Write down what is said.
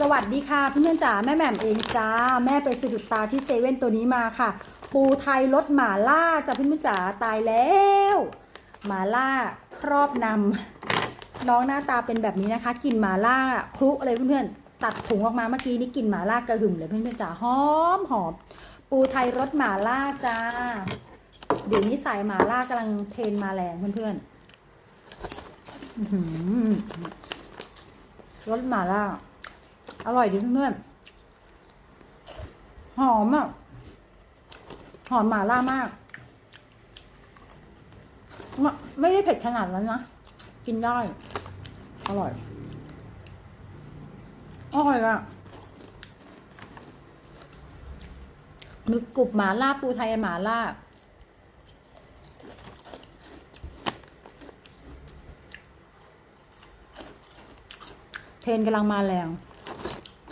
สวัสดีค่ะเพื่อนๆจ๋าแม่แหม่มเองจ้า แม่ไปสะดุดตาที่เซเว่นตัวนี้มาค่ะ ปูไทยรสหมาล่าจ้าเพื่อนๆจ๋าตายแล้วหมาล่าครอบนำน้องหน้าตาเป็นแบบนี้นะคะกลิ่นหมาล่าคลุเลยเพื่อนๆตัดถุงออกมาเมื่อกี้นี่กลิ่นหมาล่ากระหึ่มเลยเพื่อนๆจ๋าหอมหอมปูไทยรสหมาล่าจ้าเดี๋ยวนี้สายหมาล่ากำลังเทรนมาแรงเพื่อนๆรสหมาล่า อร่อยดิเพื่อนๆหอมอะ หอมหมาล่ามาก ไม่ได้เผ็ดขนาดนั้นนะ กินได้ อร่อย อร่อยอะนึกกรุบหมาล่าปูไทยหมาล่าเทรนกำลังมาแรง